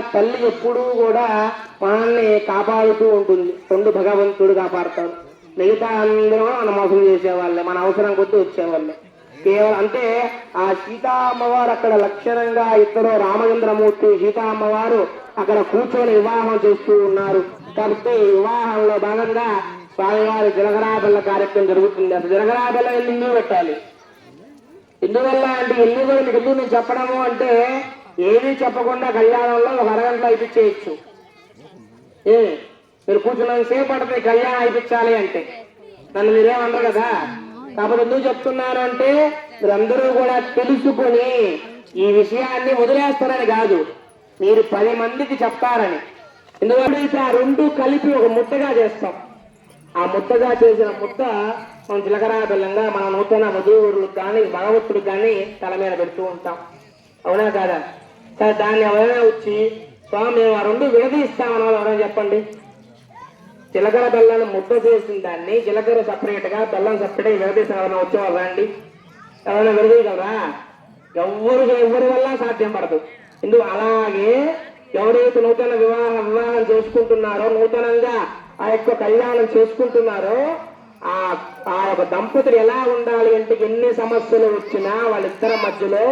తల్లి ఎప్పుడూ కూడా మనల్ని కాపాడుతూ ఉంటుంది. రెండు భగవంతుడు కాపాడుతాడు మిగతా అందరూ మన మోసం చేసేవాళ్ళే. మన అవసరం కొద్దీ వచ్చేవాళ్ళే. కేవలం అంటే ఆ సీతా అమ్మవారు అక్కడ లక్షణంగా ఇద్దరు రామచంద్రమూర్తి సీతా అమ్మవారు అక్కడ కూర్చొని వివాహం చేస్తూ ఉన్నారు. కాబట్టి వివాహంలో భాగంగా స్వామివారి జలగరాబెల్ల కార్యక్రమం జరుగుతుంది. అసలు జలగరాబెల్ల ఎందుకు పెట్టాలి? ఎందువల్ల అంటే ఎందుకు ఎందుకు నేను చెప్పడము అంటే ఏమీ చెప్పకుండా కళ్యాణంలో ఒక అరగంటలో అయిపించేయచ్చు. ఏ మీరు కూర్చున్నంత సేపు పడుతుంది కళ్యాణం అయిపించాలి అంటే. నన్ను మీరేమన్నారు కదా? కాబట్టి ఎందుకు చెప్తున్నాను అంటే మీరందరూ కూడా తెలుసుకొని ఈ విషయాన్ని వదిలేస్తారని కాదు. మీరు పది మందికి చెప్తారని. ఎందుకంటే ఆ రెండు కలిపి ఒక ముద్దగా చేస్తాం. ఆ ముద్దగా చేసిన ముద్ద మనం జీలకర్ర బెల్లంగా మన నూతన వధువులకు కానీ భగవత్తుడికి కానీ తల మీద పెడుతూ ఉంటాం. అవునా కాదా? దాన్ని ఎవరైనా వచ్చి స్వామి మేము ఆ రెండు విడదీస్తామని ఎవరైనా చెప్పండి. జీలకర్ర బెల్లాన్ని ముద్ద చేసిన దాన్ని జీలకర్ర సపరేట్గా బెల్లం సపరేట్గా విడదీసిన ఎవరైనా వచ్చేవాళ్ళు రండి ఎవరైనా విడదీయగలరా? ఎవరు ఎవరి వల్ల సాధ్యం పడదు. ఎందుకు అలాగే ఎవరైతే నూతన వివాహం వివాహం చేసుకుంటున్నారో నూతనంగా ఆ యొక్క కళ్యాణం చేసుకుంటున్నారో ఆ ఆ యొక్క దంపతులు ఎలా ఉండాలి అంటే ఎన్ని సమస్యలు వచ్చినా వాళ్ళిద్దరి మధ్యలో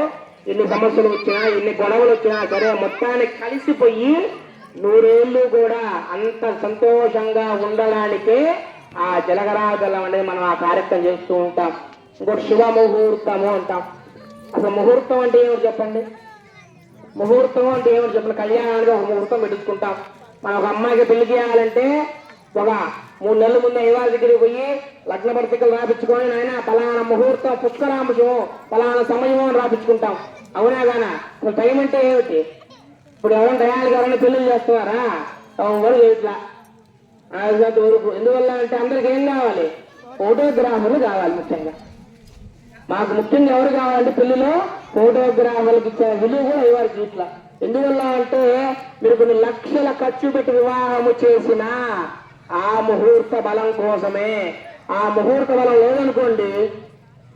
ఎన్ని సమస్యలు వచ్చినా ఎన్ని గొడవలు వచ్చినా సరే మొత్తానికి కలిసిపోయి నూరేళ్ళు కూడా అంత సంతోషంగా ఉండడానికి ఆ జలగరాజలం అనేది మనం ఆ కార్యక్రమం చేస్తూ ఉంటాం. ఇంకోటి శుభ ముహూర్తము అంటాం. అసలు ముహూర్తం అంటే ఏమిటి చెప్పండి? ముహూర్తం అంటే ఏమిటి చెప్పండి? కళ్యాణానికి ఒక ముహూర్తం పెట్టుకుంటాం. మనం ఒక అమ్మాయికి పెళ్ళి చేయాలంటే ఒక మూడు నెలల ముందు అయ్యవారి దగ్గరికి పోయి లగ్న పత్రికలు రాపించుకొని నాయన పలానా ముహూర్తం పుష్కరాంశము పలానా సమయము అని రాపించుకుంటాం. అవునా గానా ఇప్పుడు టైం అంటే ఏమిటి? ఇప్పుడు ఎవరైనా టయానికి ఎవరైనా పెళ్ళి చేస్తున్నారా? ఎవరు చేయట్లా ఆగస్టు వరకు. ఎందువల్ల అంటే అందరికి ఏం కావాలి? ఫోటోగ్రాఫర్లు కావాలి ముఖ్యంగా. మాకు ముఖ్యంగా ఎవరు కావాలంటే పెళ్ళిలో ఫోటోగ్రాఫర్లకు ఇచ్చే విలువ కూడా ఇవ్వాలి ఇట్లా ఎందువల్ల అంటే మీరు కొన్ని లక్షల ఖర్చు పెట్టి వివాహము చేసినా ఆ ముహూర్త బలం కోసమే. ఆ ముహూర్త బలం లేదనుకోండి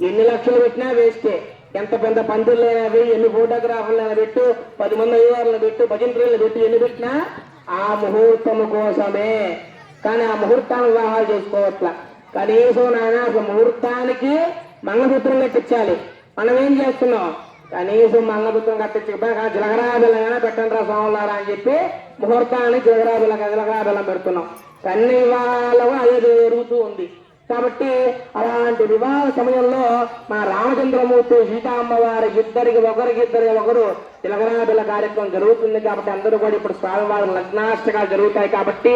ఎన్ని లక్షలు పెట్టినా వేస్టే. ఎంత పెద్ద పందిళ్ళైనవి ఎన్ని ఫోటోగ్రాఫర్లైనా పెట్టు పది మంది అయ్యవారులను పెట్టు భజంత్రులను పెట్టు ఎన్ని పెట్టినా ఆ ముహూర్తము కోసమే. కానీ ఆ ముహూర్తాన్ని వివాహాలు చేసుకోవట్ల. కనీసం నాయన అసలు ముహూర్తానికి మంగళసూత్రం కట్టించాలి. మనం ఏం చేస్తున్నాం? కనీసం మంగళసూత్రం కట్టించకపోయినా జీలకర్ర అయినా పెట్టండి రా స్వాములారా అని చెప్పి ముహూర్తానికి జీలకర్ర బెల్లం పెడుతున్నాం. కన్ని వివాహాలు అదే జరుగుతూ ఉంది కాబట్టి అలాంటి వివాహ సమయంలో మా రామచంద్రమూర్తి సీతా అమ్మవారి ఇద్దరికి ఒకరికి ఒకరు తిలగరాబిల కార్యక్రమం జరుగుతుంది కాబట్టి అందరూ కూడా ఇప్పుడు స్వామివారి లగ్నాష్టకాలు జరుగుతాయి కాబట్టి